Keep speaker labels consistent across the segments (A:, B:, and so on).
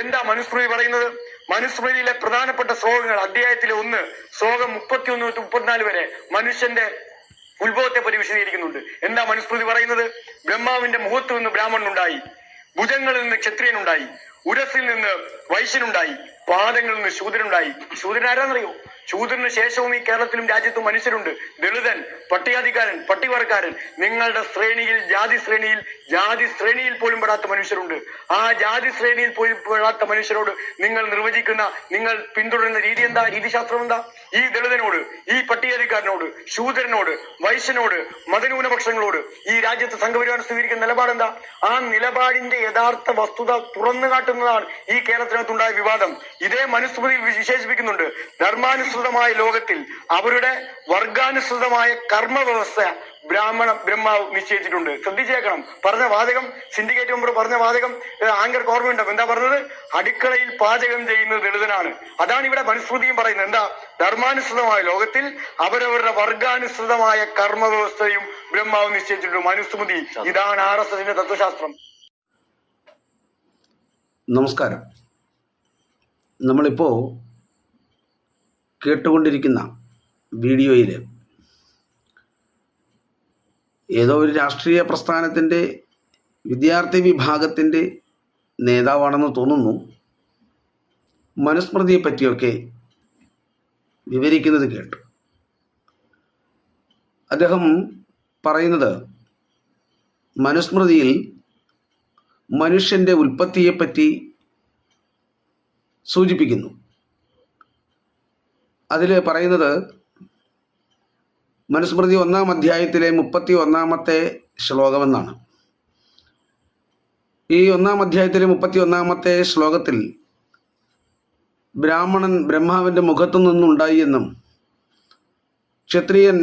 A: എന്താ മനുസ്മൃതി പറയുന്നത്? മനുസ്മൃതിയിലെ പ്രധാനപ്പെട്ട ശ്ലോകങ്ങൾ അധ്യായത്തിലെ ഒന്ന് ശ്ലോകം മുപ്പത്തിയൊന്ന് തൊട്ട് മുപ്പത്തിനാല് വരെ മനുഷ്യന്റെ ഉത്ഭവത്തെ പറ്റി വിശദീകരിക്കുന്നുണ്ട്. എന്താ മനുസ്മൃതി പറയുന്നത്? ബ്രഹ്മാവിന്റെ മുഖത്ത് നിന്ന് ബ്രാഹ്മണനുണ്ടായി ഭുജങ്ങളിൽ നിന്ന് ക്ഷത്രിയനുണ്ടായി ഉരസിൽ നിന്ന് വൈശ്യനുണ്ടായി പാദങ്ങളിൽ നിന്ന് ശൂദ്രനുണ്ടായി. ശൂദ്രൻ ആരാന്നറിയോ? ശൂദ്രന് ശേഷവും ഈ കേരളത്തിലും രാജ്യത്തും മനുഷ്യരുണ്ട്. ദളിതൻ പട്ടികാധികാരൻ പട്ടികവർക്കാരൻ നിങ്ങളുടെ ശ്രേണിയിൽ ജാതി ശ്രേണിയിൽ ജാതി ശ്രേണിയിൽ പോലും പെടാത്ത മനുഷ്യരുണ്ട്. ആ ജാതി ശ്രേണിയിൽ പോലും പെടാത്ത മനുഷ്യരോട് നിങ്ങൾ നിർവചിക്കുന്ന നിങ്ങൾ പിന്തുടരുന്ന രീതി എന്താ? രീതിശാസ്ത്രം എന്താ? ഈ ദളിതനോട് ഈ പട്ടികാധികാരനോട് ശൂദ്രനോട് വൈശ്യനോട് മതന്യൂനപക്ഷങ്ങളോട് ഈ രാജ്യത്ത് സംഘപരിവാരം സ്വീകരിക്കുന്ന നിലപാടെന്താ ആ നിലപാടിന്റെ യഥാർത്ഥ വസ്തുത തുറന്നു കാട്ടുന്നതാണ് ഈ കേരളത്തിനകത്തുണ്ടായ വിവാദം. ഇതേ മനുസ്മൃതി വിശേഷിപ്പിക്കുന്നുണ്ട്. ധർമാനുസൃതമായ ലോകത്തിൽ അവരുടെ വർഗാനുസൃതമായ കർമ്മ വ്യവസ്ഥ ബ്രാഹ്മണ ബ്രഹ്മാവ് നിശ്ചയിച്ചിട്ടുണ്ട്. ശ്രദ്ധിച്ചേക്കണം. പറഞ്ഞ വാചകം സിൻഡിക്കേറ്റ് മെമ്പർ പറഞ്ഞ വാചകം ആങ്കർ ആങ്കർക്ക് ഓർമ്മയുണ്ടാവും എന്താ പറഞ്ഞത്? അടുക്കളയിൽ പാചകം ചെയ്യുന്നത് ദളിതനാണ്. അതാണ് ഇവിടെ മനുസ്മൃതിയും പറയുന്നത്. എന്താ? ധർമാനുസൃതമായ ലോകത്തിൽ അവരവരുടെ വർഗാനുസൃതമായ കർമ്മ വ്യവസ്ഥയും ബ്രഹ്മാവ് നിശ്ചയിച്ചിട്ടുണ്ട്. മനുസ്മൃതി. ഇതാണ് ആർ എസ് എസിന്റെ തത്വശാസ്ത്രം.
B: നമസ്കാരം. നമ്മളിപ്പോൾ കേട്ടുകൊണ്ടിരിക്കുന്ന വീഡിയോയിൽ ഏതോ ഒരു രാഷ്ട്രീയ പ്രസ്ഥാനത്തിന്റെ വിദ്യാർത്ഥി വിഭാഗത്തിന്റെ നേതാവാണെന്ന് തോന്നുന്നു. മനുസ്മൃതിയെ പറ്റിയൊക്കെ വിവരിക്കുന്നത് കേട്ടു. അദ്ദേഹം പറയുന്നത് മനുസ്മൃതിയിൽ മനുഷ്യന്റെ ഉൽപ്പത്തിയെപ്പറ്റി സൂചിപ്പിക്കുന്നു. അതിൽ പറയുന്നത് മനുസ്മൃതി ഒന്നാം അധ്യായത്തിലെ മുപ്പത്തി ഒന്നാമത്തെ ശ്ലോകമെന്നാണ്. ഈ ഒന്നാം അധ്യായത്തിലെ മുപ്പത്തി ഒന്നാമത്തെ ശ്ലോകത്തിൽ ബ്രാഹ്മണൻ ബ്രഹ്മാവിന്റെ മുഖത്തു നിന്നുണ്ടായി എന്നും ക്ഷത്രിയൻ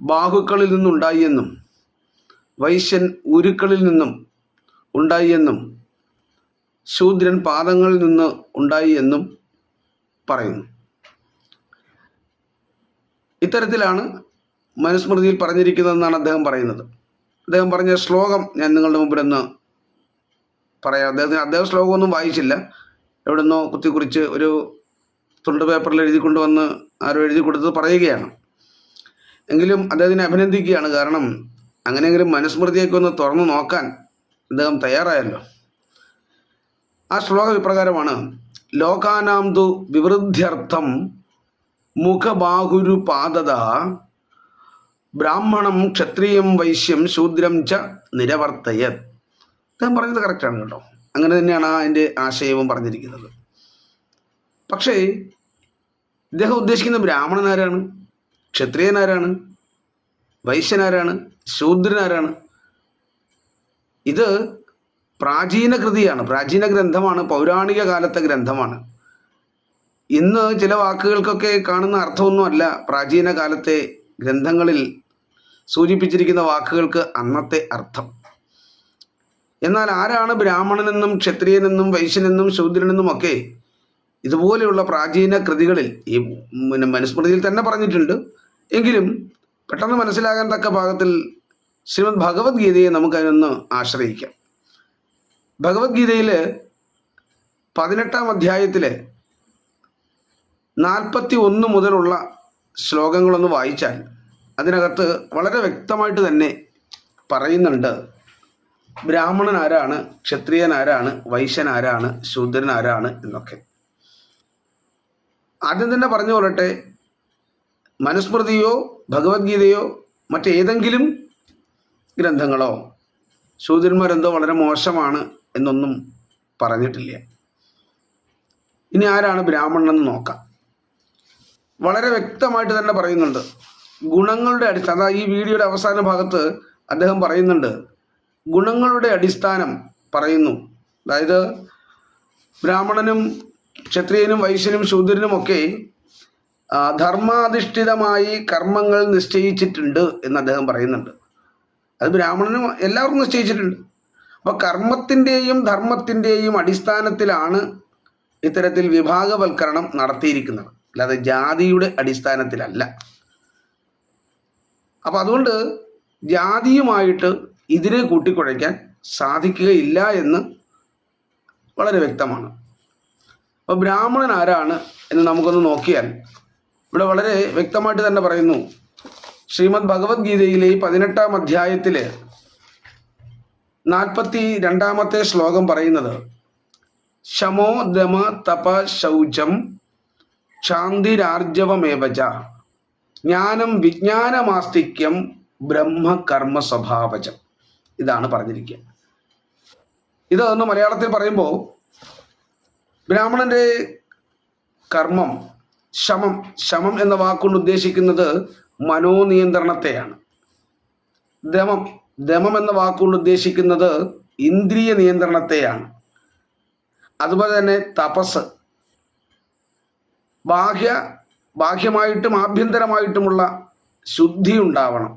B: ബാഹുക്കളിൽ നിന്നുണ്ടായി എന്നും വൈശ്യൻ ഉരുക്കളിൽ നിന്നും ഉണ്ടായി എന്നും ശൂദ്രൻ പാദങ്ങളിൽ നിന്ന് ഉണ്ടായി എന്നും പറയുന്നു. ഇത്തരത്തിലാണ് മനുസ്മൃതിയിൽ പറഞ്ഞിരിക്കുന്നതെന്നാണ് അദ്ദേഹം പറയുന്നത്. അദ്ദേഹം പറഞ്ഞ ശ്ലോകം ഞാൻ നിങ്ങളുടെ മുമ്പിൽ ഒന്ന് പറയാം. അദ്ദേഹത്തിന് അദ്ദേഹം ശ്ലോകമൊന്നും വായിച്ചില്ല. എവിടുന്നോ കുത്തിക്കുറിച്ച് ഒരു തുണ്ട് പേപ്പറിൽ എഴുതി കൊണ്ടുവന്ന് ആരോ എഴുതി കൊടുത്തത് പറയുകയാണ്. എങ്കിലും അദ്ദേഹത്തിനെ അഭിനന്ദിക്കുകയാണ്. കാരണം അങ്ങനെയെങ്കിലും മനുസ്മൃതിയൊക്കെ ഒന്ന് തുറന്നു നോക്കാൻ അദ്ദേഹം തയ്യാറായല്ലോ. ആ ശ്ലോകം ഇപ്രകാരമാണ് ലോകാനാം തു വിവൃദ്ധ്യർത്ഥം മുഖബാഹുരു പാദത ബ്രാഹ്മണം ക്ഷത്രിയം വൈശ്യം ശൂദ്രം ച നിരവർത്തയത്. അദ്ദേഹം പറഞ്ഞത് കറക്റ്റാണ് കേട്ടോ. അങ്ങനെ തന്നെയാണ് അതിന്റെ ആശയവും പറഞ്ഞിരിക്കുന്നത്. പക്ഷേ ഇദ്ദേഹം ഉദ്ദേശിക്കുന്ന ബ്രാഹ്മണനാരാണ് ക്ഷത്രിയനാരാണ് വൈശ്യനാരാണ് ശൂദ്രനാരാണ് ഇത് പ്രാചീന കൃതിയാണ് പ്രാചീന ഗ്രന്ഥമാണ് പൗരാണിക കാലത്തെ ഗ്രന്ഥമാണ്. ഇന്ന് ചില വാക്കുകൾക്കൊക്കെ കാണുന്ന അർത്ഥമൊന്നുമല്ല പ്രാചീന കാലത്തെ ഗ്രന്ഥങ്ങളിൽ സൂചിപ്പിച്ചിരിക്കുന്ന വാക്കുകൾക്ക് അന്നത്തെ അർത്ഥം. എന്നാൽ ആരാണ് ബ്രാഹ്മണനെന്നും ക്ഷത്രിയനെന്നും വൈശ്യനെന്നും ശൂദ്രനെന്നും ഒക്കെ ഇതുപോലെയുള്ള പ്രാചീന കൃതികളിൽ ഈ പിന്നെ മനുസ്മൃതിയിൽ തന്നെ പറഞ്ഞിട്ടുണ്ട്. എങ്കിലും പെട്ടെന്ന് മനസ്സിലാകാൻ തക്ക ഭാഗത്തിൽ ശ്രീമദ് ഭഗവത്ഗീതയെ നമുക്കതിനൊന്ന് ആശ്രയിക്കാം. ഭഗവത്ഗീതയിൽ പതിനെട്ടാം അധ്യായത്തിലെ നാൽപ്പത്തി ഒന്ന് മുതലുള്ള ശ്ലോകങ്ങളൊന്ന് വായിച്ചാൽ അതിനകത്ത് വളരെ വ്യക്തമായിട്ട് തന്നെ പറയുന്നുണ്ട്. ബ്രാഹ്മണൻ ആരാണ് ക്ഷത്രിയൻ ആരാണ് വൈശ്യൻ ആരാണ് ശൂദ്രൻ ആരാണ് എന്നൊക്കെ. ആദ്യം തന്നെ പറഞ്ഞു കൊള്ളട്ടെ മനുസ്മൃതിയോ ഭഗവത്ഗീതയോ മറ്റേതെങ്കിലും ഗ്രന്ഥങ്ങളോ ശൂദ്രന്മാരെന്തോ വളരെ മോശമാണ് എന്നൊന്നും പറഞ്ഞിട്ടില്ല. ഇനി ആരാണ് ബ്രാഹ്മണൻ എന്ന് നോക്കാം. വളരെ വ്യക്തമായിട്ട് തന്നെ പറയുന്നുണ്ട്. ഗുണങ്ങളുടെ അടിസ്ഥാനം അതാ ഈ വീഡിയോയുടെ അവസാന ഭാഗത്ത് അദ്ദേഹം പറയുന്നുണ്ട്. ഗുണങ്ങളുടെ അടിസ്ഥാനം പറയുന്നു. അതായത് ബ്രാഹ്മണനും ക്ഷത്രിയനും വൈശ്യനും ശൂദ്രനും ഒക്കെ ധർമാധിഷ്ഠിതമായി കർമ്മങ്ങൾ നിശ്ചയിച്ചിട്ടുണ്ട് എന്ന് അദ്ദേഹം പറയുന്നുണ്ട്. അത് ബ്രാഹ്മണനും എല്ലാവർക്കും നിശ്ചയിച്ചിട്ടുണ്ട്. അപ്പോൾ കർമ്മത്തിന്റെയും ധർമ്മത്തിന്റെയും അടിസ്ഥാനത്തിലാണ് ഇത്തരത്തിൽ വിഭാഗവൽക്കരണം നടത്തിയിരിക്കുന്നത്. അല്ലാതെ ജാതിയുടെ അടിസ്ഥാനത്തിലല്ല. അപ്പം അതുകൊണ്ട് ജാതിയുമായിട്ട് ഇതിനെ കൂട്ടിക്കുഴയ്ക്കാൻ സാധിക്കുകയില്ല എന്ന് വളരെ വ്യക്തമാണ്. അപ്പോൾ ബ്രാഹ്മണൻ ആരാണ് എന്ന് നമുക്കൊന്ന് നോക്കിയാൽ ഇവിടെ വളരെ വ്യക്തമായിട്ട് തന്നെ പറയുന്നു. ശ്രീമദ് ഭഗവത്ഗീതയിലെ പതിനെട്ടാം അധ്യായത്തിലെ നാൽപ്പത്തി രണ്ടാമത്തെ ശ്ലോകം പറയുന്നത് ശമോ ദമ തപ ശൗചം ശാന്തിരാർജവമേവച. ജ്ഞാനം വിജ്ഞാനമാസ്തിക്യം ബ്രഹ്മകർമ്മ സ്വഭാവജം ഇതാണ് പറഞ്ഞിരിക്കുക. ഇത് ഒന്ന് മലയാളത്തിൽ പറയുമ്പോൾ ബ്രാഹ്മണന്റെ കർമ്മം ശമം ശമം എന്ന വാക്കുകൊണ്ട് ഉദ്ദേശിക്കുന്നത് മനോനിയന്ത്രണത്തെയാണ്. ദമം ദമം എന്ന വാക്കുകൊണ്ട് ഉദ്ദേശിക്കുന്നത് ഇന്ദ്രിയ നിയന്ത്രണത്തെയാണ് അതുപോലെ തന്നെ തപസ് ബാഹ്യ ബാഹ്യമായിട്ടും ആഭ്യന്തരമായിട്ടുമുള്ള ശുദ്ധി ഉണ്ടാവണം.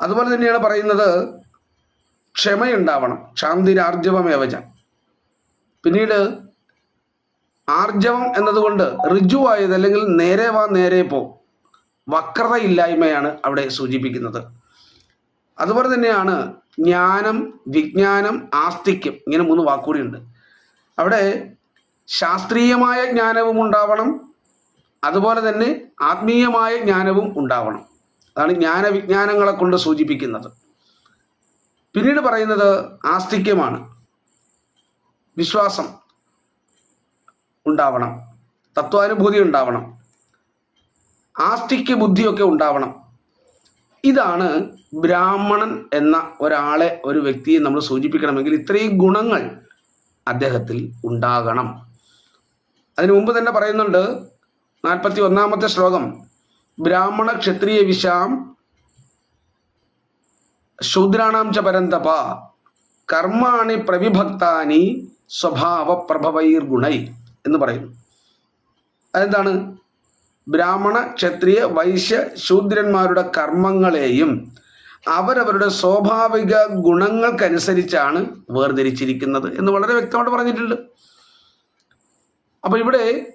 B: അതുപോലെ തന്നെയാണ് പറയുന്നത് ക്ഷമയുണ്ടാവണം. ശാന്തിരാർജവമേവച പിന്നീട് ആർജവം എന്നതുകൊണ്ട് ഋജുവായത് അല്ലെങ്കിൽ നേരെ വാ നേരെ പോ വക്രതയില്ലായ്മയാണ് അവിടെ സൂചിപ്പിക്കുന്നത്. അതുപോലെ തന്നെയാണ് ജ്ഞാനം വിജ്ഞാനം ആസ്തിക്യം ഇങ്ങനെ മൂന്ന് വാക്കുകൂടിയുണ്ട് അവിടെ ശാസ്ത്രീയമായ ജ്ഞാനവും ഉണ്ടാവണം. അതുപോലെ തന്നെ ആത്മീയമായ ജ്ഞാനവും ഉണ്ടാവണം. അതാണ് ജ്ഞാനവിജ്ഞാനങ്ങളെ കൊണ്ട് സൂചിപ്പിക്കുന്നത്. പിന്നീട് പറയുന്നത് ആസ്തിക്യമാണ്. വിശ്വാസം ഉണ്ടാവണം. തത്വാനുഭൂതി ഉണ്ടാവണം. ആസ്തിക്യ ബുദ്ധിയൊക്കെ ഉണ്ടാവണം. ഇതാണ് ബ്രാഹ്മണൻ എന്ന ഒരാളെ ഒരു വ്യക്തിയെ നമ്മൾ സൂചിപ്പിക്കണമെങ്കിൽ ഇത്രയും ഗുണങ്ങൾ അദ്ദേഹത്തിൽ ഉണ്ടാകണം. അതിനു മുമ്പ് തന്നെ പറയുന്നുണ്ട് നാൽപ്പത്തി ഒന്നാമത്തെ ശ്ലോകം. ബ്രാഹ്മണ ക്ഷത്രിയ വിശാം ശൂദ്രാണാം ച പരന്തപ. കർമാണി പ്രവിഭക്താനി സ്വഭാവ പ്രഭവൈർ ഗുണൈ എന്ന് പറയുന്നു. അതെന്താണ്? ബ്രാഹ്മണ ക്ഷത്രിയ വൈശ്യ ശൂദ്രന്മാരുടെ കർമ്മങ്ങളെയും അവരവരുടെ സ്വാഭാവിക ഗുണങ്ങൾക്കനുസരിച്ചാണ് വേർതിരിച്ചിരിക്കുന്നത് എന്ന് വളരെ വ്യക്തമായിട്ട് പറഞ്ഞിട്ടുണ്ട്. അപ്പൊ ഇവിടെ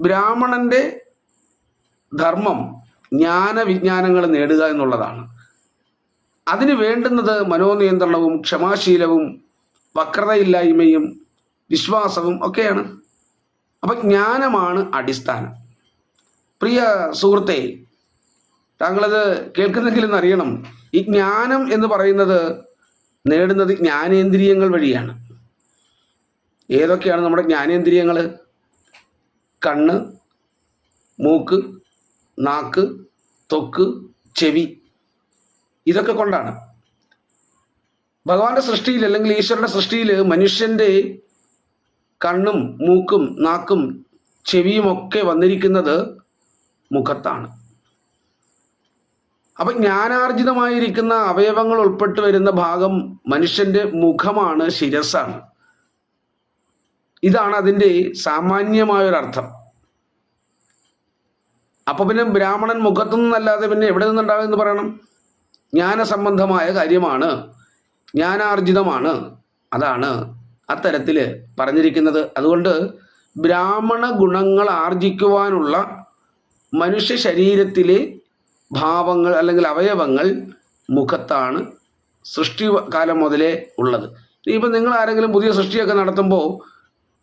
B: ബ്രാഹ്മണന്റെ ധർമ്മം ജ്ഞാനവിജ്ഞാനങ്ങൾ നേടുക എന്നുള്ളതാണ്. അതിന് വേണ്ടുന്നത് മനോനിയന്ത്രണവും ക്ഷമാശീലവും വക്രതയില്ലായ്മയും വിശ്വാസവും ഒക്കെയാണ്. അപ്പൊ ജ്ഞാനമാണ് അടിസ്ഥാനം. പ്രിയ സുഹൃത്തെ താങ്കളത് കേൾക്കുന്നെങ്കിലും അറിയണം. ഈ ജ്ഞാനം എന്ന് പറയുന്നത് നേടുന്നത് ജ്ഞാനേന്ദ്രിയങ്ങൾ വഴിയാണ്. ഏതൊക്കെയാണ് നമ്മുടെ ജ്ഞാനേന്ദ്രിയങ്ങൾ കണ്ണ് മൂക്ക് നാക്ക് തൊക്ക് ചെവി ഇതൊക്കെ കൊണ്ടാണ്. ഭഗവാന്റെ സൃഷ്ടിയിൽ അല്ലെങ്കിൽ ഈശ്വരന്റെ സൃഷ്ടിയിൽ മനുഷ്യന്റെ കണ്ണും മൂക്കും നാക്കും ചെവിയും ഒക്കെ വന്നിരിക്കുന്നത് മുഖത്താണ്. അപ്പൊ ജ്ഞാനാർജിതമായിരിക്കുന്ന അവയവങ്ങൾ ഉൾപ്പെട്ട് വരുന്ന ഭാഗം മനുഷ്യന്റെ മുഖമാണ് ശിരസാണ് ഇതാണ് അതിന്റെ സാമാന്യമായൊരർത്ഥം. അപ്പൊ പിന്നെ ബ്രാഹ്മണൻ മുഖത്തു നിന്നല്ലാതെ പിന്നെ എവിടെ നിന്നുണ്ടാകും എന്ന് പറയണം? ജ്ഞാനസംബന്ധമായ കാര്യമാണ്. ജ്ഞാനാർജിതമാണ്. അതാണ് അത്തരത്തിൽ പറഞ്ഞിരിക്കുന്നത്. അതുകൊണ്ട് ബ്രാഹ്മണ ഗുണങ്ങൾ ആർജിക്കുവാനുള്ള മനുഷ്യ ശരീരത്തിലെ ഭാവങ്ങൾ അല്ലെങ്കിൽ അവയവങ്ങൾ മുഖത്താണ് സൃഷ്ടി കാലം മുതലേ ഉള്ളത്. ഇപ്പം നിങ്ങൾ ആരെങ്കിലും പുതിയ സൃഷ്ടിയൊക്കെ നടത്തുമ്പോൾ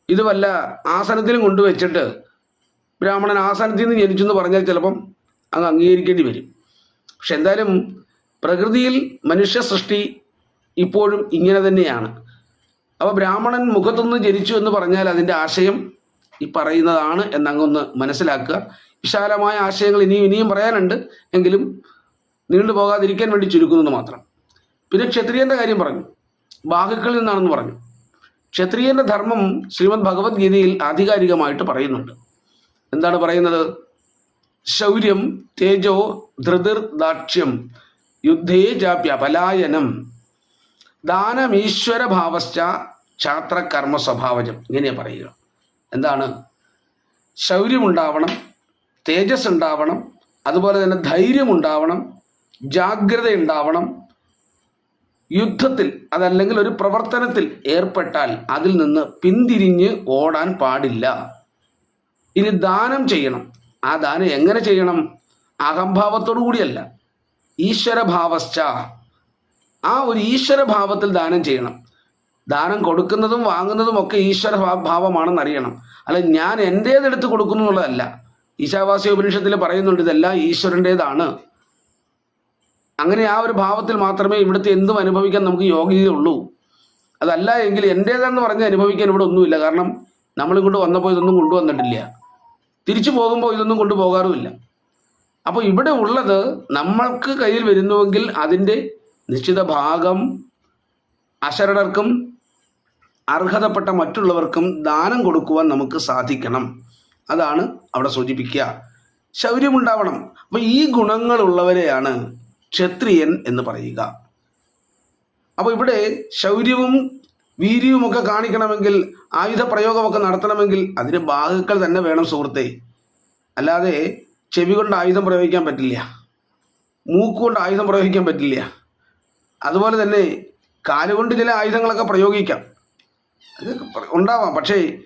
B: ഇത് വല്ല ആസനത്തിലും കൊണ്ടുവച്ചിട്ട് ബ്രാഹ്മണൻ ആസനത്തിൽ നിന്ന് ജനിച്ചു എന്ന് പറഞ്ഞാൽ ചിലപ്പം അങ്ങ് അംഗീകരിക്കേണ്ടി വരും. പക്ഷെ എന്തായാലും പ്രകൃതിയിൽ മനുഷ്യ സൃഷ്ടി ഇപ്പോഴും ഇങ്ങനെ തന്നെയാണ്. അപ്പോൾ ബ്രാഹ്മണൻ മുഖത്തുനിന്ന് ജനിച്ചു എന്ന് പറഞ്ഞാൽ അതിന്റെ ആശയം ഈ പറയുന്നതാണ് എന്നങ്ങൊന്ന് മനസ്സിലാക്കുക. വിശാലമായ ആശയങ്ങൾ ഇനിയും ഇനിയും പറയാനുണ്ട്. എങ്കിലും നീണ്ടു പോകാതിരിക്കാൻ വേണ്ടി ചുരുക്കുന്നത് മാത്രം. പിന്നെ ക്ഷത്രിയന്റെ കാര്യം പറഞ്ഞു. ബാഹുക്കളിൽ നിന്നാണെന്ന് പറഞ്ഞു. ക്ഷത്രിയന്റെ ധർമ്മം ശ്രീമദ് ഭഗവത്ഗീതയിൽ ആധികാരികമായിട്ട് പറയുന്നുണ്ട്. എന്താണ് പറയുന്നത്? ശൗര്യം തേജോ ധൃതിർ ദാക്ഷ്യം യുദ്ധേ ചാപ്യ പലായനം ദാനമീശ്വര ഭാവശ്ച ക്ഷാത്രകർമ്മ സ്വഭാവജം ഇങ്ങനെ പറയുക. എന്താണ്? ശൗര്യമുണ്ടാവണം തേജസ് ഉണ്ടാവണം അതുപോലെ തന്നെ ധൈര്യം ഉണ്ടാവണം ജാഗ്രത ഉണ്ടാവണം യുദ്ധത്തിൽ അതല്ലെങ്കിൽ ഒരു പ്രവർത്തനത്തിൽ ഏർപ്പെട്ടാൽ അതിൽ നിന്ന് പിന്തിരിഞ്ഞ് ഓടാൻ പാടില്ല. ഇനി ദാനം ചെയ്യണം. ആ ദാനം എങ്ങനെ ചെയ്യണം? അഹംഭാവത്തോടു കൂടിയല്ല. ഈശ്വരഭാവശ്ച ആ ഒരു ഈശ്വരഭാവത്തിൽ ദാനം ചെയ്യണം. ദാനം കൊടുക്കുന്നതും വാങ്ങുന്നതും ഒക്കെ ഈശ്വര ഭാവമാണെന്ന് അറിയണം. അല്ല ഞാൻ എന്റേതെടുത്ത് കൊടുക്കുന്നു എന്നുള്ളതല്ല. ഈശാവാസ്യ ഉപനിഷത്തിൽ പറയുന്നുണ്ട് ഇതെല്ലാം ഈശ്വരന്റേതാണ് അങ്ങനെ ആ ഒരു ഭാവത്തിൽ മാത്രമേ ഇവിടുത്തെ എന്തും അനുഭവിക്കാൻ നമുക്ക് യോഗ്യതയുള്ളൂ അതല്ല എങ്കിൽ എന്റേതെന്ന് പറഞ്ഞ് അനുഭവിക്കാൻ ഇവിടെ ഒന്നുമില്ല. കാരണം നമ്മളിങ്ങോട്ട് വന്നപ്പോൾ ഇതൊന്നും കൊണ്ടുവന്നിട്ടില്ല. തിരിച്ചു പോകുമ്പോൾ ഇതൊന്നും കൊണ്ടുപോകാറുമില്ല അപ്പോൾ ഇവിടെ ഉള്ളത് നമ്മൾക്ക് കയ്യിൽ വരുന്നുവെങ്കിൽ അതിന്റെ നിശ്ചിത ഭാഗം അശരണർക്കും അർഹതപ്പെട്ട മറ്റുള്ളവർക്കും ദാനം കൊടുക്കുവാൻ നമുക്ക് സാധിക്കണം. അതാണ് അവിടെ സൂചിപ്പിക്കുക. ശൗര്യമുണ്ടാവണം. അപ്പോൾ ഈ ഗുണങ്ങളുള്ളവരെയാണ് ക്ഷത്രിയൻ എന്ന് പറയുക. അപ്പോൾ ഇവിടെ ശൗര്യവും വീര്യവുമൊക്കെ കാണിക്കണമെങ്കിൽ ആയുധ പ്രയോഗമൊക്കെ നടത്തണമെങ്കിൽ അതിന് ബാഹുക്കൾ തന്നെ വേണം സുഹൃത്തെ. അല്ലാതെ ചെവി കൊണ്ട് ആയുധം പ്രയോഗിക്കാൻ പറ്റില്ല. മൂക്കുകൊണ്ട് ആയുധം പ്രയോഗിക്കാൻ പറ്റില്ല. അതുപോലെ തന്നെ കാലുകൊണ്ട് ചില ആയുധങ്ങളൊക്കെ പ്രയോഗിക്കാം. അത് ഉണ്ടാവാം. പക്ഷേ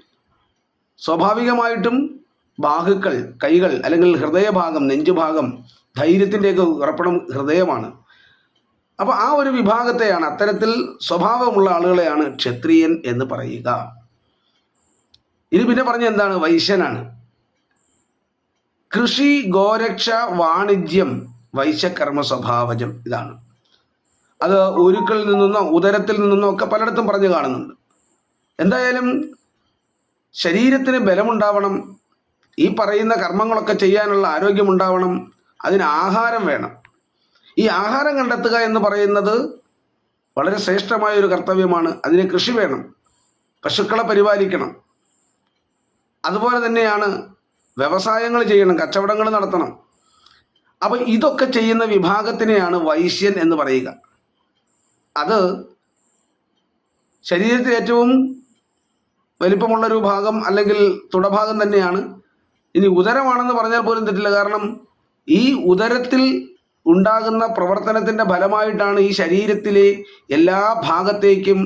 B: സ്വാഭാവികമായിട്ടും ബാഹുക്കൾ കൈകൾ അല്ലെങ്കിൽ ഹൃദയഭാഗം നെഞ്ചുഭാഗം ധൈര്യത്തിന്റെയൊക്കെ ഉറപ്പണം ഹൃദയമാണ്. അപ്പോൾ ആ ഒരു വിഭാഗത്തെയാണ് അത്തരത്തിൽ സ്വഭാവമുള്ള ആളുകളെയാണ് ക്ഷത്രിയൻ എന്ന് പറയുക. ഇനി പിന്നെ പറഞ്ഞ എന്താണ്? വൈശ്യനാണ്. കൃഷി ഗോരക്ഷ വാണിജ്യം വൈശ്യകർമ്മ സ്വഭാവജം ഇതാണ്. അത് ഉരുക്കളിൽ നിന്നോ ഉദരത്തിൽ നിന്നോ ഒക്കെ പലയിടത്തും പറഞ്ഞു കാണുന്നുണ്ട്. എന്തായാലും ശരീരത്തിന് ബലമുണ്ടാവണം ഈ പറയുന്ന കർമ്മങ്ങളൊക്കെ ചെയ്യാനുള്ള ആരോഗ്യമുണ്ടാവണം അതിന് ആഹാരം വേണം. ഈ ആഹാരം കണ്ടെത്തുക എന്ന് പറയുന്നത് വളരെ ശ്രേഷ്ഠമായ ഒരു കർത്തവ്യമാണ്. അതിന് കൃഷി വേണം. പശുക്കളെ പരിപാലിക്കണം. അതുപോലെ തന്നെയാണ് വ്യവസായങ്ങൾ ചെയ്യണം കച്ചവടങ്ങൾ നടത്തണം. അപ്പോൾ ഇതൊക്കെ ചെയ്യുന്ന വിഭാഗത്തിനെയാണ് വൈശ്യൻ എന്ന് പറയുക. അത് ശരീരത്തിൽ ഏറ്റവും വലിപ്പമുള്ളൊരു ഭാഗം അല്ലെങ്കിൽ തുടഭാഗം തന്നെയാണ്. ഇനി ഉദരമാണെന്ന് പറഞ്ഞാൽ പോലും തെറ്റില്ല. കാരണം ഈ ഉദരത്തിൽ ഉണ്ടാകുന്ന പ്രവർത്തനത്തിന്റെ ഫലമായിട്ടാണ് ഈ ശരീരത്തിലെ എല്ലാ ഭാഗത്തേക്കും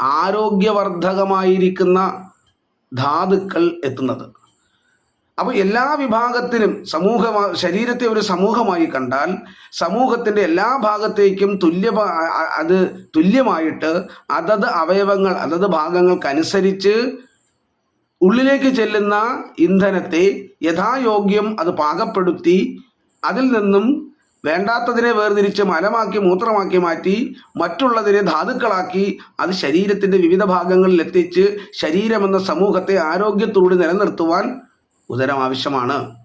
B: ആരോഗ്യവർദ്ധകമായിരിക്കുന്ന ധാതുക്കൾ എത്തുന്നത്. അപ്പോൾ എല്ലാ വിഭാഗത്തിനും സമൂഹ ശരീരത്തെ ഒരു സമൂഹമായി കണ്ടാൽ സമൂഹത്തിന്റെ എല്ലാ ഭാഗത്തേക്കും തുല്യ അത് തുല്യമായിട്ട് അതത് അവയവങ്ങൾ അതത് ഭാഗങ്ങൾക്കനുസരിച്ച് ഉള്ളിലേക്ക് ചെല്ലുന്ന ഇന്ധനത്തെ യഥായോഗ്യം അത് പാകപ്പെടുത്തി അതിൽ നിന്നും വേണ്ടാത്തതിനെ വേർതിരിച്ച് മലമാക്കി മൂത്രമാക്കി മാറ്റി മറ്റുള്ളതിനെ ധാതുക്കളാക്കി അത് ശരീരത്തിന്റെ വിവിധ ഭാഗങ്ങളിൽ എത്തിച്ച് ശരീരമെന്ന സമൂഹത്തെ ആരോഗ്യത്തോടെ നിലനിർത്തുവാൻ ഉദരം ആവശ്യമാണ്.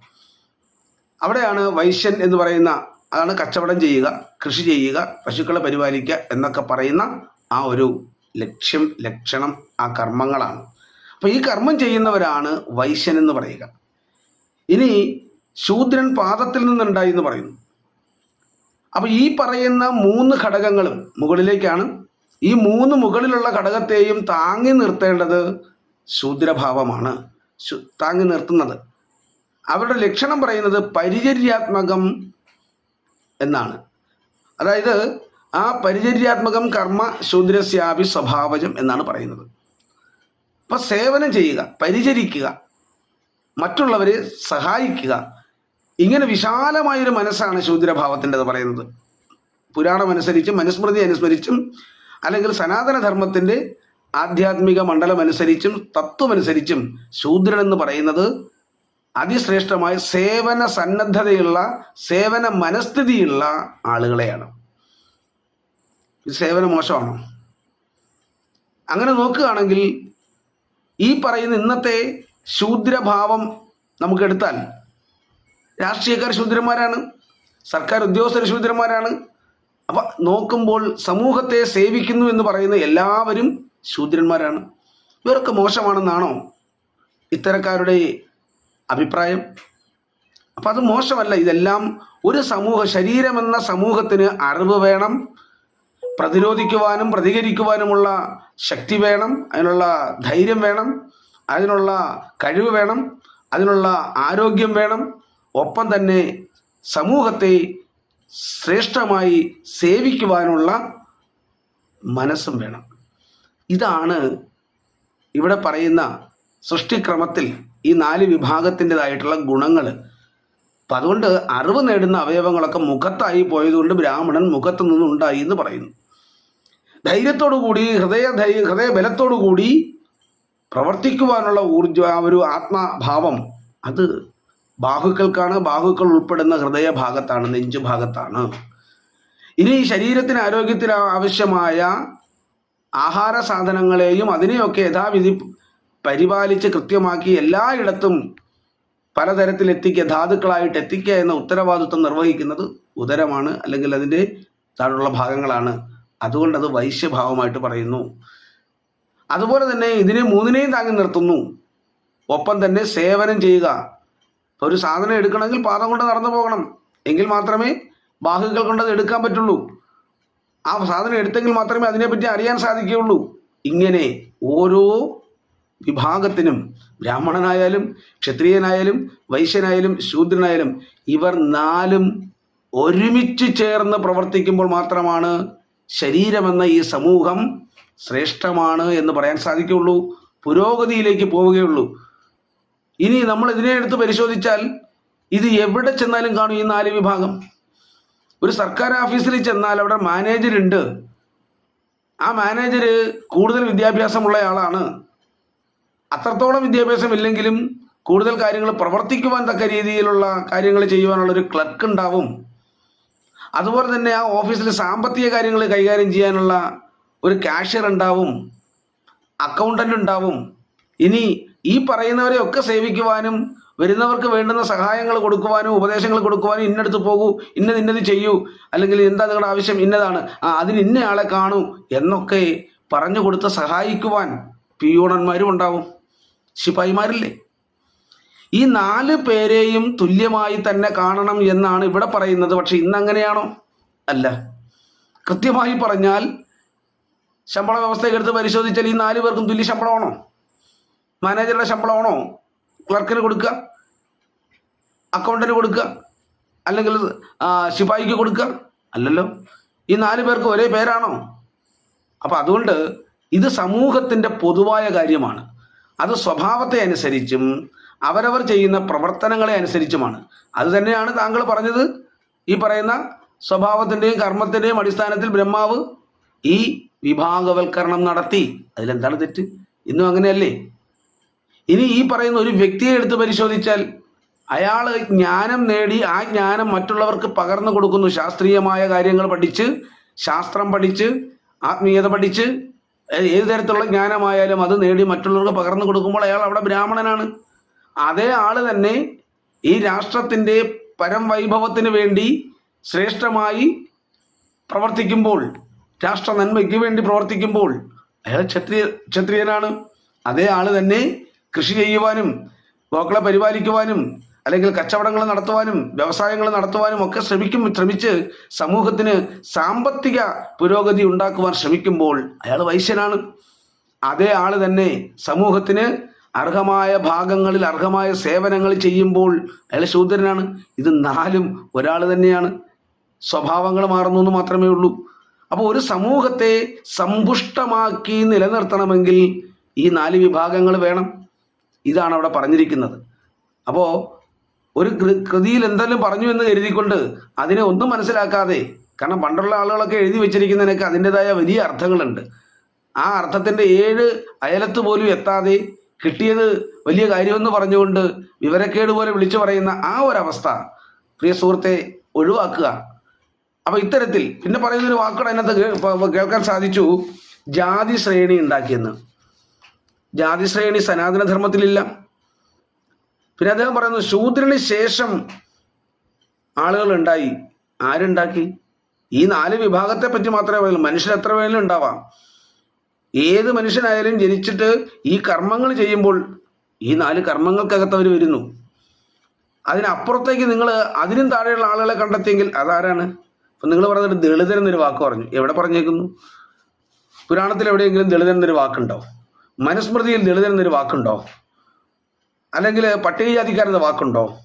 B: അവിടെയാണ് വൈശ്യൻ എന്ന് പറയുന്ന അതാണ് കച്ചവടം ചെയ്യുക കൃഷി ചെയ്യുക പശുക്കളെ പരിപാലിക്കുക എന്നൊക്കെ പറയുന്ന ആ ഒരു ലക്ഷ്യം ലക്ഷണം ആ കർമ്മങ്ങളാണ്. അപ്പോൾ ഈ കർമ്മം ചെയ്യുന്നവരാണ് വൈശ്യൻ എന്ന് പറയുക. ഇനി ശൂദ്രൻ പാദത്തിൽ നിന്നുണ്ടായി എന്ന് പറയുന്നു. അപ്പോൾ ഈ പറയുന്ന മൂന്ന് ഘടകങ്ങളും മുകളിലേക്കാണ്. ഈ മൂന്ന് മുകളിലുള്ള ഘടകത്തെയും താങ്ങി നിർത്തേണ്ടത് ശൂദ്രഭാവമാണ്. താങ്ങി നിർത്തുന്നത്. അവരുടെ ലക്ഷണം പറയുന്നത് പരിചര്യാത്മകം എന്നാണ്. അതായത് ആ പരിചര്യാത്മകം കർമ്മ ശൂദ്രസ്യാപി സ്വഭാവജം എന്നാണ് പറയുന്നത്. അപ്പം സേവനം ചെയ്യുക പരിചരിക്കുക മറ്റുള്ളവരെ സഹായിക്കുക ഇങ്ങനെ വിശാലമായൊരു മനസ്സാണ് ശൂദ്രഭാവത്തിന്റെത് പറയുന്നത്. പുരാണം അനുസരിച്ചും മനുസ്മൃതി അനുസ്മരിച്ചും അല്ലെങ്കിൽ സനാതനധർമ്മത്തിന്റെ ആധ്യാത്മിക മണ്ഡലം അനുസരിച്ചും തത്വമനുസരിച്ചും ശൂദ്രൻ എന്ന് പറയുന്നത് അതിശ്രേഷ്ഠമായ സേവന സന്നദ്ധതയുള്ള സേവന മനസ്ഥിതിയുള്ള ആളുകളെയാണ്. സേവന മോശമാണോ? അങ്ങനെ നോക്കുകയാണെങ്കിൽ ഈ പറയുന്ന ഇന്നത്തെ ശൂദ്രഭാവം നമുക്കെടുത്താൽ രാഷ്ട്രീയക്കാർ ശൂദ്രന്മാരാണ് സർക്കാർ ഉദ്യോഗസ്ഥർ ശൂദ്രന്മാരാണ്. അപ്പം നോക്കുമ്പോൾ സമൂഹത്തെ സേവിക്കുന്നു എന്ന് പറയുന്ന എല്ലാവരും ശൂദ്രന്മാരാണ്. ഇവരൊക്കെ മോശമാണെന്നാണോ ഇത്തരക്കാരുടെ അഭിപ്രായം? അപ്പം അത് മോശമല്ല ഇതെല്ലാം ഒരു സമൂഹ ശരീരമെന്ന സമൂഹത്തിന് അറിവ് വേണം പ്രതിരോധിക്കുവാനും പ്രതികരിക്കുവാനുമുള്ള ശക്തി വേണം അതിനുള്ള ധൈര്യം വേണം അതിനുള്ള കഴിവ് വേണം അതിനുള്ള ആരോഗ്യം വേണം ഒപ്പം തന്നെ സമൂഹത്തെ ശ്രേഷ്ഠമായി സേവിക്കുവാനുള്ള മനസ്സും വേണം. ഇതാണ് ഇവിടെ പറയുന്ന സൃഷ്ടിക്രമത്തിൽ ഈ നാല് വിഭാഗത്തിന്റെതായിട്ടുള്ള ഗുണങ്ങൾ. അപ്പം അതുകൊണ്ട് അറിവ് നേടുന്ന അവയവങ്ങളൊക്കെ മുഖത്തായി പോയതുകൊണ്ട് ബ്രാഹ്മണൻ മുഖത്തു നിന്നുണ്ടായി എന്ന് പറയുന്നു. ധൈര്യത്തോടു കൂടി ഹൃദയ ഹൃദയബലത്തോടുകൂടി കൂടി പ്രവർത്തിക്കുവാനുള്ള ഊർജ ആ ഒരു ആത്മഭാവം അത് ബാഹുക്കൾക്കാണ് ബാഹുക്കൾ ഉൾപ്പെടുന്ന ഹൃദയഭാഗത്താണ് നെഞ്ചു ഭാഗത്താണ്. ഇനി ശരീരത്തിന് ആരോഗ്യത്തിന് ആവശ്യമായ ആഹാര സാധനങ്ങളെയും അതിനെയൊക്കെ യഥാവിധി പരിപാലിച്ച് കൃത്യമാക്കി എല്ലായിടത്തും പലതരത്തിൽ എത്തിക്കുക ധാതുക്കളായിട്ട് എത്തിക്കുക എന്ന ഉത്തരവാദിത്വം നിർവഹിക്കുന്നത് ഉദരമാണ് അല്ലെങ്കിൽ അതിന്റെ താഴെയുള്ള ഭാഗങ്ങളാണ്. അതുകൊണ്ട് അത് വൈശ്യഭാവമായിട്ട് പറയുന്നു. അതുപോലെ തന്നെ ഇതിനെ മൂന്നിനെയും താങ്ങി നിർത്തുന്നു. ഒപ്പം തന്നെ സേവനം ചെയ്യുക. ഒരു സാധനം എടുക്കണമെങ്കിൽ പാത കൊണ്ട് നടന്നു പോകണം. എങ്കിൽ മാത്രമേ ബാഹുകൾ കൊണ്ട് അത് എടുക്കാൻ പറ്റുള്ളൂ. ആ സാധനം എടുത്തെങ്കിൽ മാത്രമേ അതിനെപ്പറ്റി അറിയാൻ സാധിക്കുകയുള്ളൂ. ഇങ്ങനെ ഓരോ വിഭാഗത്തിനും ബ്രാഹ്മണനായാലും ക്ഷത്രിയനായാലും വൈശ്യനായാലും ശൂദ്രനായാലും ഇവർ നാലും ഒരുമിച്ച് ചേർന്ന് പ്രവർത്തിക്കുമ്പോൾ മാത്രമാണ് ശരീരമെന്ന ഈ സമൂഹം ശ്രേഷ്ഠമാണ് എന്ന് പറയാൻ സാധിക്കുകയുള്ളൂ. പുരോഗതിയിലേക്ക് പോവുകയുള്ളൂ. ഇനി നമ്മൾ ഇതിനെ എടുത്ത് പരിശോധിച്ചാൽ ഇത് എവിടെ ചെന്നാലും കാണും ഈ നാല് വിഭാഗം. ഒരു സർക്കാർ ഓഫീസിൽ ചെന്നാൽ അവിടെ മാനേജർ ഉണ്ട്. ആ മാനേജർ കൂടുതൽ വിദ്യാഭ്യാസമുള്ള ആളാണ് അത്രത്തോളം വിദ്യാഭ്യാസം ഇല്ലെങ്കിലും കൂടുതൽ കാര്യങ്ങൾ പ്രവർത്തിക്കുവാൻ തക്ക രീതിയിലുള്ള കാര്യങ്ങൾ ചെയ്യുവാനുള്ള ഒരു ക്ലർക്ക് ഉണ്ടാവും. അതുപോലെ തന്നെ ആ ഓഫീസിൽ സാമ്പത്തിക കാര്യങ്ങൾ കൈകാര്യം ചെയ്യാനുള്ള ഒരു കാഷ്യർ ഉണ്ടാവും. അക്കൗണ്ടന്റ് ഉണ്ടാവും. ഇനി ഈ പറയുന്നവരെ ഒക്കെ സേവിക്കുവാനും വരുന്നവർക്ക് വേണ്ടുന്ന സഹായങ്ങൾ കൊടുക്കുവാനും ഉപദേശങ്ങൾ കൊടുക്കുവാനും ഇന്നടുത്ത് പോകൂ ഇന്നത് ഇന്നത് ചെയ്യൂ അല്ലെങ്കിൽ എന്താ നിങ്ങളുടെ ആവശ്യം ഇന്നതാണ്. ആ അതിന് ഇന്ന ആളെ കാണൂ എന്നൊക്കെ പറഞ്ഞു കൊടുത്ത് സഹായിക്കുവാൻ പിയൂണന്മാരും ഉണ്ടാവും. ശിപായിമാരില്ലേ? ഈ നാല് പേരെയും തുല്യമായി തന്നെ കാണണം എന്നാണ് ഇവിടെ പറയുന്നത്. പക്ഷെ ഇന്ന് അങ്ങനെയാണോ അല്ല. കൃത്യമായി പറഞ്ഞാൽ ശമ്പള വ്യവസ്ഥയൊക്കെ എടുത്ത് പരിശോധിച്ചാൽ ഈ നാല് പേർക്കും തുല്യ ശമ്പളമാണോ? മാനേജറുടെ ശമ്പളമാണോ? ക്ലർക്കിന് കൊടുക്കുക അക്കൗണ്ടന്റ് കൊടുക്കുക അല്ലെങ്കിൽ ശിപായിക്ക് കൊടുക്കുക അല്ലല്ലോ. ഈ നാല് പേർക്ക് ഒരേ പേരാണോ? അപ്പം അതുകൊണ്ട് ഇത് സമൂഹത്തിന്റെ പൊതുവായ കാര്യമാണ്. അത് സ്വഭാവത്തെ അനുസരിച്ചും അവരവർ ചെയ്യുന്ന പ്രവർത്തനങ്ങളെ അനുസരിച്ചുമാണ്. അത് തന്നെയാണ് താങ്കൾ പറഞ്ഞത്. ഈ പറയുന്ന സ്വഭാവത്തിന്റെയും കർമ്മത്തിന്റെയും അടിസ്ഥാനത്തിൽ ബ്രഹ്മാവ് ഈ വിഭാഗവൽക്കരണം നടത്തി. അതിലെന്താണ് തെറ്റ്? ഇന്നും അങ്ങനെയല്ലേ? ഇനി ഈ പറയുന്ന ഒരു വ്യക്തിയെ എടുത്ത് പരിശോധിച്ചാൽ അയാൾ ജ്ഞാനം നേടി ആ ജ്ഞാനം മറ്റുള്ളവർക്ക് പകർന്നു കൊടുക്കുന്നു. ശാസ്ത്രീയമായ കാര്യങ്ങൾ പഠിച്ച് ശാസ്ത്രം പഠിച്ച് ആത്മീയത പഠിച്ച് ഏത് തരത്തിലുള്ള ജ്ഞാനമായാലും അത് നേടി മറ്റുള്ളവർക്ക് പകർന്നു കൊടുക്കുമ്പോൾ അയാൾ അവിടെ ബ്രാഹ്മണനാണ്. അതേ ആൾ തന്നെ ഈ രാഷ്ട്രത്തിന്റെ പരം വൈഭവത്തിന് വേണ്ടി ശ്രേഷ്ഠമായി പ്രവർത്തിക്കുമ്പോൾ രാഷ്ട്ര നന്മയ്ക്ക് വേണ്ടി പ്രവർത്തിക്കുമ്പോൾ അയാൾ ക്ഷത്രിയ ക്ഷത്രിയനാണ്. അതേ ആൾ തന്നെ കൃഷി ചെയ്യുവാനും ഗോക്കളെ പരിപാലിക്കുവാനും അല്ലെങ്കിൽ കച്ചവടങ്ങൾ നടത്തുവാനും വ്യവസായങ്ങൾ നടത്തുവാനും ഒക്കെ ശ്രമിക്കും ശ്രമിച്ച് സമൂഹത്തിന് സാമ്പത്തിക പുരോഗതി ഉണ്ടാക്കുവാൻ ശ്രമിക്കുമ്പോൾ അയാൾ വൈശ്യനാണ്. അതേ ആൾ തന്നെ സമൂഹത്തിന് അർഹമായ ഭാഗങ്ങളിൽ അർഹമായ സേവനങ്ങൾ ചെയ്യുമ്പോൾ അയാൾ ശൂദ്രനാണ്. ഇത് നാലും ഒരാൾ തന്നെയാണ്. സ്വഭാവങ്ങൾ മാറുന്നു എന്ന് മാത്രമേ ഉള്ളൂ. അപ്പോൾ ഒരു സമൂഹത്തെ സമ്പുഷ്ടമാക്കി നിലനിർത്തണമെങ്കിൽ ഈ നാല് വിഭാഗങ്ങൾ വേണം. ഇതാണ് അവിടെ പറഞ്ഞിരിക്കുന്നത്. അപ്പോൾ ഒരു കൃതിയിൽ എന്തെങ്കിലും പറഞ്ഞു എന്ന് കരുതിക്കൊണ്ട് അതിനെ ഒന്നും മനസ്സിലാക്കാതെ കാരണം പണ്ടുള്ള ആളുകളൊക്കെ എഴുതി വെച്ചിരിക്കുന്നതിനൊക്കെ അതിന്റെതായ വലിയ അർത്ഥങ്ങളുണ്ട്. ആ അർത്ഥത്തിന്റെ ഏഴ് അയലത്ത് പോലും എത്താതെ കിട്ടിയത് വലിയ കാര്യമെന്ന് പറഞ്ഞുകൊണ്ട് വിവരക്കേട് പോലെ വിളിച്ചു പറയുന്ന ആ ഒരവസ്ഥ പ്രിയ സുഹൃത്തെ ഒഴിവാക്കുക. അപ്പൊ ഇത്തരത്തിൽ പിന്നെ പറയുന്നൊരു വാക്കുകൾ അതിനകത്ത് കേൾക്കാൻ സാധിച്ചു. ജാതി ശ്രേണി ഉണ്ടാക്കിയെന്ന്. ജാതി ശ്രേണി സനാതന ധർമ്മത്തിലില്ല പിന്നെ അദ്ദേഹം പറയുന്നു ശൂദ്രന് ശേഷം ആളുകൾ ഉണ്ടായി ആരുണ്ടാക്കി? ഈ നാല് വിഭാഗത്തെ പറ്റി മാത്രമേ പറയുള്ളൂ. മനുഷ്യൻ എത്ര വേണമെങ്കിലും ഉണ്ടാവാം. ഏത് മനുഷ്യനായാലും ജനിച്ചിട്ട് ഈ കർമ്മങ്ങൾ ചെയ്യുമ്പോൾ ഈ നാല് കർമ്മങ്ങൾക്കകത്ത് അവർ വരുന്നു. അതിനപ്പുറത്തേക്ക് നിങ്ങൾ അതിനും താഴെയുള്ള ആളുകളെ കണ്ടെത്തിയെങ്കിൽ അതാരാണ്? ഇപ്പം നിങ്ങൾ പറഞ്ഞിട്ട് ദളിതരെന്നൊരു വാക്ക് പറഞ്ഞു. എവിടെ പറഞ്ഞേക്കുന്നു? പുരാണത്തിൽ എവിടെയെങ്കിലും ദളിതൻ എന്നൊരു വാക്കുണ്ടോ? മനുസ്മൃതിയിൽ ദളിതൻ എന്നൊരു വാക്കുണ്ടോ? അല്ലെങ്കിൽ പട്ടികജാതിക്കാരന്റെ വാക്കുണ്ടോ?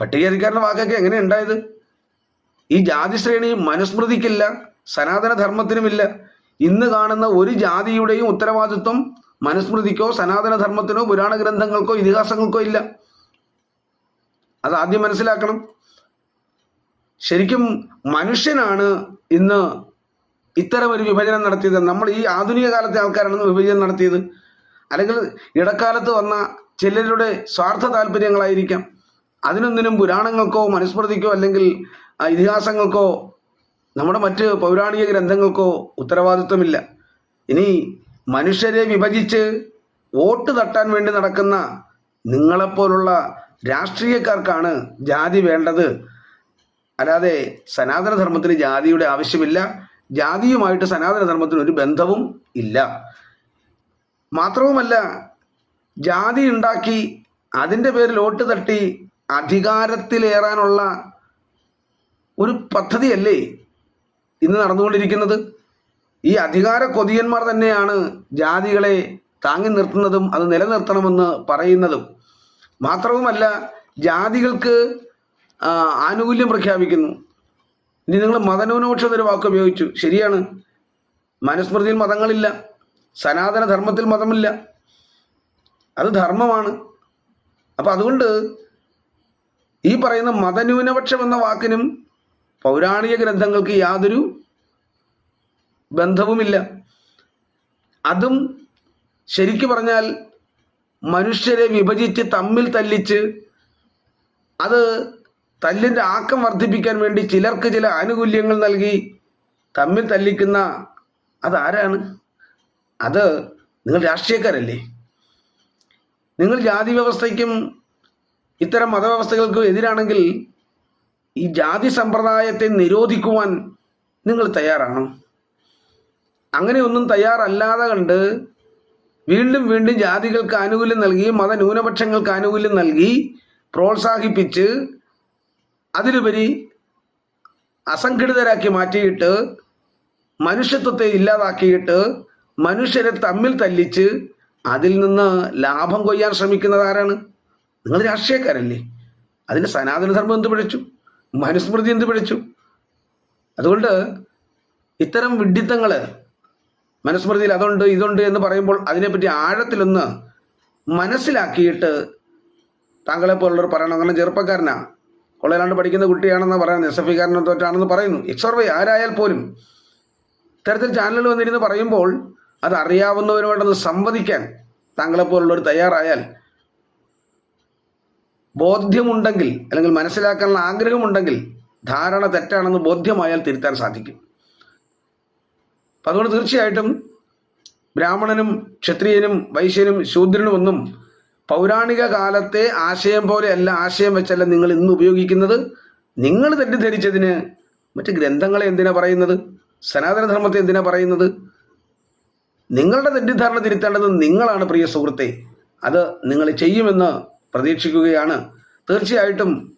B: പട്ടികജാതിക്കാരന്റെ വാക്കൊക്കെ എങ്ങനെ ഉണ്ടായത്? ഈ ജാതി ശ്രേണി മനുസ്മൃതിക്കില്ല സനാതനധർമ്മത്തിനുമില്ല. ഇന്ന് കാണുന്ന ഒരു ജാതിയുടെയും ഉത്തരവാദിത്വം മനുസ്മൃതിക്കോ സനാതനധർമ്മത്തിനോ പുരാണ ഗ്രന്ഥങ്ങൾക്കോ ഇതിഹാസങ്ങൾക്കോ ഇല്ല. അത് ആദ്യം മനസ്സിലാക്കണം. ശരിക്കും മനുഷ്യനാണ് ഇന്ന് ഇത്തരം ഒരു വിഭജനം നടത്തിയത് നമ്മൾ ഈ ആധുനിക കാലത്തെ ആൾക്കാരാണെന്ന് വിഭജനം നടത്തിയത്. അല്ലെങ്കിൽ ഇടക്കാലത്ത് വന്ന ചിലരുടെ സ്വാർത്ഥ താല്പര്യങ്ങളായിരിക്കാം. അതിനൊന്നിനും പുരാണങ്ങൾക്കോ മനുസ്മൃതിക്കോ അല്ലെങ്കിൽ ഇതിഹാസങ്ങൾക്കോ നമ്മുടെ മറ്റ് പൗരാണിക ഗ്രന്ഥങ്ങൾക്കോ ഉത്തരവാദിത്വമില്ല. ഇനി മനുഷ്യരെ വിഭജിച്ച് വോട്ട് തട്ടാൻ വേണ്ടി നടക്കുന്ന നിങ്ങളെപ്പോലുള്ള രാഷ്ട്രീയക്കാർക്കാണ് ജാതി വേണ്ടത്. അല്ലാതെ സനാതനധർമ്മത്തിന് ജാതിയുടെ ആവശ്യമില്ല. ജാതിയുമായിട്ട് സനാതനധർമ്മത്തിന് ഒരു ബന്ധവും ഇല്ല. മാത്രവുമല്ല ജാതി ഉണ്ടാക്കി അതിന്റെ പേരിൽ വോട്ട് തട്ടി അധികാരത്തിലേറാനുള്ള ഒരു പദ്ധതിയല്ലേ ഇന്ന് നടന്നുകൊണ്ടിരിക്കുന്നത്? ഈ അധികാര കൊതിയന്മാർ തന്നെയാണ് ജാതികളെ താങ്ങി നിർത്തുന്നതും അത് നിലനിർത്തണമെന്ന് പറയുന്നതും. മാത്രവുമല്ല ജാതികൾക്ക് ആനുകൂല്യം പ്രഖ്യാപിക്കുന്നു. ഇനി നിങ്ങൾ മതന്യൂനപക്ഷം എന്നൊരു വാക്ക് ഉപയോഗിച്ചു. ശരിയാണ്. മനുസ്മൃതിയിൽ മതങ്ങളില്ല. സനാതന ധർമ്മത്തിൽ മതമില്ല. അത് ധർമ്മമാണ്. അപ്പം അതുകൊണ്ട് ഈ പറയുന്ന മതന്യൂനപക്ഷം എന്ന വാക്കിനും പൗരാണിക ഗ്രന്ഥങ്ങൾക്ക് യാതൊരു ബന്ധവുമില്ല. അതും ശരിക്കു പറഞ്ഞാൽ മനുഷ്യരെ വിഭജിച്ച് തമ്മിൽ തല്ലിച്ച് അത് തല്ലിന്റെ ആക്കം വർദ്ധിപ്പിക്കാൻ വേണ്ടി ചിലർക്ക് ചില ആനുകൂല്യങ്ങൾ നൽകി തമ്മിൽ തല്ലിക്കുന്ന അതാരാണ്? അത് നിങ്ങൾ രാഷ്ട്രീയക്കാരല്ലേ. നിങ്ങൾ ജാതി വ്യവസ്ഥയ്ക്കും ഇത്തരം മതവ്യവസ്ഥകൾക്കും എതിരാണെങ്കിൽ ഈ ജാതി സമ്പ്രദായത്തെ നിരോധിക്കുവാൻ നിങ്ങൾ തയ്യാറാണോ. അങ്ങനെയൊന്നും തയ്യാറല്ലാതെ കണ്ട് വീണ്ടും വീണ്ടും ജാതികൾക്ക് ആനുകൂല്യം നൽകി മതന്യൂനപക്ഷങ്ങൾക്ക് ആനുകൂല്യം നൽകി പ്രോത്സാഹിപ്പിച്ച് അതിലുപരി അസംഘടിതരാക്കി മാറ്റിയിട്ട് മനുഷ്യത്വത്തെ ഇല്ലാതാക്കിയിട്ട് മനുഷ്യരെ തമ്മിൽ തല്ലിച്ച് അതിൽ നിന്ന് ലാഭം കൊയ്യാൻ ശ്രമിക്കുന്നത് ആരാണ്? നിങ്ങൾ രാഷ്ട്രീയക്കാരല്ലേ. അതിന് സനാതനധർമ്മം എന്ത് പിഴച്ചു? മനുസ്മൃതി എന്ത് പിഴച്ചു? അതുകൊണ്ട് ഇത്തരം വിഡിത്തങ്ങൾ മനുസ്മൃതിയിൽ അതുണ്ട് ഇതുണ്ട് എന്ന് പറയുമ്പോൾ അതിനെപ്പറ്റി ആഴത്തിലൊന്ന് മനസ്സിലാക്കിയിട്ട് താങ്കളെ പോലുള്ളവർ പറയണം. കാരണം ചെറുപ്പക്കാരനാ. കൊള്ളയിലാണ്ട് പഠിക്കുന്ന കുട്ടിയാണെന്ന് പറയുന്നത്. എസ് എഫ് ഇക്കാരനെ തോറ്റാണെന്ന് പറയുന്നു. എക്സർവേ ആരായാൽ പോലും. ഇത്തരത്തിൽ ചാനലുകൾ വന്നിരുന്ന് പറയുമ്പോൾ അത് അറിയാവുന്നവരുമായിട്ടൊന്ന് സംവദിക്കാൻ താങ്കളെപ്പോലുള്ളവർ തയ്യാറായാൽ ബോധ്യമുണ്ടെങ്കിൽ അല്ലെങ്കിൽ മനസ്സിലാക്കാനുള്ള ആഗ്രഹമുണ്ടെങ്കിൽ ധാരണ തെറ്റാണെന്ന് ബോധ്യമായാൽ തിരുത്താൻ സാധിക്കും. അപ്പം അതുകൊണ്ട് തീർച്ചയായിട്ടും ബ്രാഹ്മണനും ക്ഷത്രിയനും വൈശ്യനും ശൂദ്രനും ഒന്നും പൗരാണിക കാലത്തെ ആശയം പോലെ അല്ല ആശയം വെച്ചല്ല നിങ്ങൾ ഇന്ന് ഉപയോഗിക്കുന്നത്. നിങ്ങൾ തെറ്റിദ്ധരിച്ചതിന് മറ്റ് ഗ്രന്ഥങ്ങളെ എന്തിനാ പറയുന്നത്? സനാതനധർമ്മത്തെ എന്തിനാ പറയുന്നത്? നിങ്ങളുടെ തെറ്റിദ്ധാരണ തിരുത്തേണ്ടത് നിങ്ങളാണ് പ്രിയ സുഹൃത്തെ. അത് നിങ്ങൾ ചെയ്യുമെന്ന് പ്രതീക്ഷിക്കുകയാണ്. തീർച്ചയായിട്ടും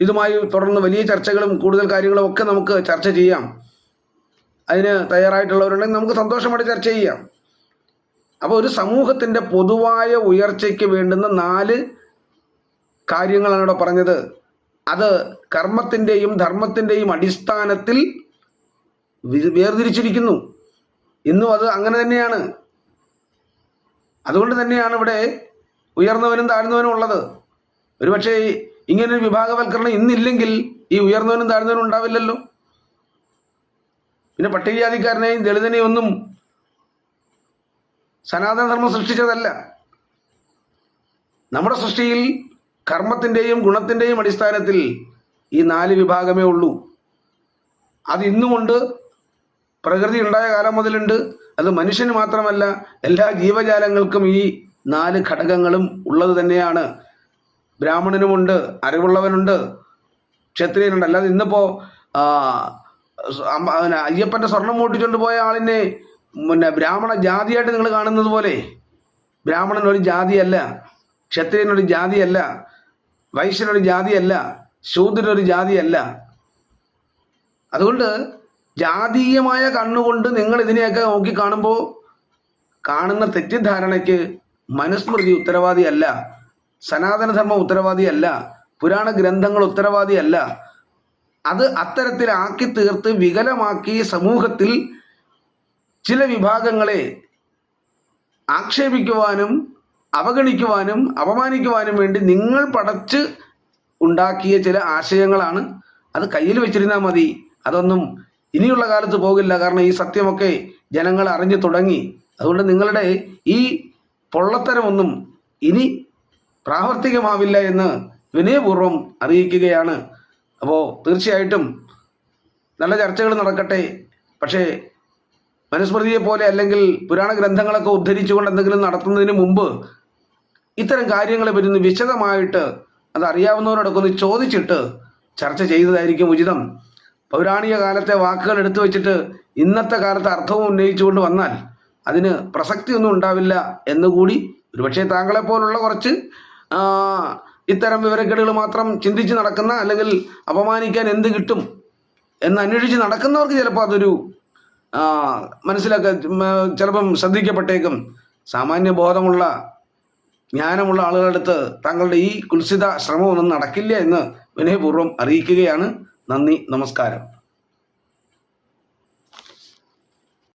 B: ഇതുമായി തുടർന്ന് വലിയ ചർച്ചകളും കൂടുതൽ കാര്യങ്ങളും ഒക്കെ നമുക്ക് ചർച്ച ചെയ്യാം. അതിന് തയ്യാറായിട്ടുള്ളവരുണ്ടെങ്കിൽ നമുക്ക് സന്തോഷമായിട്ട് ചർച്ച ചെയ്യാം. അപ്പോൾ ഒരു സമൂഹത്തിന്റെ പൊതുവായ ഉയർച്ചയ്ക്ക് വേണ്ടുന്ന നാല് കാര്യങ്ങളാണ് ഇവിടെ പറഞ്ഞത്. അത് കർമ്മത്തിന്റെയും ധർമ്മത്തിന്റെയും അടിസ്ഥാനത്തിൽ വേർതിരിച്ചിരിക്കുന്നു. ഇന്നും അത് അങ്ങനെ തന്നെയാണ്. അതുകൊണ്ട് തന്നെയാണ് ഇവിടെ ഉയർന്നവനും താഴ്ന്നവനും ഉള്ളത്. ഒരുപക്ഷെ ഇങ്ങനൊരു വിഭാഗവൽക്കരണം ഇന്നില്ലെങ്കിൽ ഈ ഉയർന്നവനും താഴ്ന്നവനും ഉണ്ടാവില്ലല്ലോ. പിന്നെ പട്ടികജാതിക്കാരനെയും ദളിതനെയും ഒന്നും സനാതനധർമ്മം സൃഷ്ടിച്ചതല്ല. നമ്മുടെ സൃഷ്ടിയിൽ കർമ്മത്തിന്റെയും ഗുണത്തിന്റെയും അടിസ്ഥാനത്തിൽ ഈ നാല് വിഭാഗമേ ഉള്ളൂ. അത് ഇന്നുമുണ്ട് പ്രകൃതി ഉണ്ടായ കാലം മുതലുണ്ട് അത് മനുഷ്യന് മാത്രമല്ല എല്ലാ ജീവജാലങ്ങൾക്കും ഈ നാല് ഘടകങ്ങളും ഉള്ളത് തന്നെയാണ്. ബ്രാഹ്മണനുമുണ്ട് അറിവുള്ളവനുണ്ട് ക്ഷത്രിയനുണ്ട്. അല്ലാതെ ഇന്നിപ്പോ അയ്യപ്പന്റെ സ്വർണം മൂട്ടിച്ചുകൊണ്ട് പോയ ആളിനെ പിന്നെ ബ്രാഹ്മണ ജാതിയായിട്ട് നിങ്ങൾ കാണുന്നത് പോലെ. ബ്രാഹ്മണൻ ഒരു ജാതിയല്ല. ക്ഷത്രിയൻ ഒരു ജാതിയല്ല. വൈശ്യൻ ഒരു ജാതിയല്ല. ശൂദ്രൻ ഒരു ജാതിയല്ല. അതുകൊണ്ട് ജാതീയമായ കണ്ണുകൊണ്ട് നിങ്ങൾ ഇതിനെയൊക്കെ നോക്കി കാണുമ്പോൾ കാണുന്ന തെറ്റിദ്ധാരണയ്ക്ക് മനുസ്മൃതി ഉത്തരവാദിയല്ല. സനാതനധർമ്മം ഉത്തരവാദിയല്ല. പുരാണ ഗ്രന്ഥങ്ങൾ ഉത്തരവാദിയല്ല. അത് അത്തരത്തിലാക്കി തീർത്ത് വികലമാക്കി സമൂഹത്തിൽ ചില വിഭാഗങ്ങളെ ആക്ഷേപിക്കുവാനും അവഗണിക്കുവാനും അപമാനിക്കുവാനും വേണ്ടി നിങ്ങൾ പടച്ച് ഉണ്ടാക്കിയ ചില ആശയങ്ങളാണ്. അത് കയ്യിൽ വെച്ചിരുന്നാൽ മതി. അതൊന്നും ഇനിയുള്ള കാലത്ത് പോകില്ല. കാരണം ഈ സത്യമൊക്കെ ജനങ്ങൾ അറിഞ്ഞു തുടങ്ങി. അതുകൊണ്ട് നിങ്ങളുടെ ഈ പൊള്ളത്തരമൊന്നും ഇനി പ്രാവർത്തികമാവില്ല എന്ന് വിനയപൂർവം അറിയിക്കുകയാണ്. അപ്പോൾ തീർച്ചയായിട്ടും നല്ല ചർച്ചകൾ നടക്കട്ടെ. പക്ഷേ മനുസ്മൃതിയെ പോലെ അല്ലെങ്കിൽ പുരാണ ഗ്രന്ഥങ്ങളൊക്കെ ഉദ്ധരിച്ചുകൊണ്ട് എന്തെങ്കിലും നടത്തുന്നതിന് മുമ്പ് ഇത്തരം കാര്യങ്ങളെ പറ്റി വിശദമായിട്ട് അത് അറിയാവുന്നവരോടൊക്കെ ഒന്ന് ചോദിച്ചിട്ട് ചർച്ച ചെയ്തതായിരിക്കും ഉചിതം. പൗരാണിക കാലത്തെ വാക്കുകൾ എടുത്തു വെച്ചിട്ട് ഇന്നത്തെ കാലത്ത് അർത്ഥവും ഉന്നയിച്ചുകൊണ്ട് വന്നാൽ അതിന് പ്രസക്തിയൊന്നും ഉണ്ടാവില്ല എന്നുകൂടി ഒരുപക്ഷെ താങ്കളെ പോലുള്ള കുറച്ച് ഇത്തരം വിവരക്കേടുകൾ മാത്രം ചിന്തിച്ച് നടക്കുന്ന അല്ലെങ്കിൽ അപമാനിക്കാൻ എന്ത് കിട്ടും എന്ന് അന്വേഷിച്ച് നടക്കുന്നവർക്ക് ചിലപ്പോൾ അതൊരു മനസ്സിലാക്കാൻ ചിലപ്പം ശ്രദ്ധിക്കപ്പെട്ടേക്കും. സാമാന്യ ബോധമുള്ള ജ്ഞാനമുള്ള അടുത്ത് താങ്കളുടെ ഈ കുൽസിത ശ്രമമൊന്നും നടക്കില്ല എന്ന് വിനയപൂർവം അറിയിക്കുകയാണ്. നന്ദി നമസ്കാരം.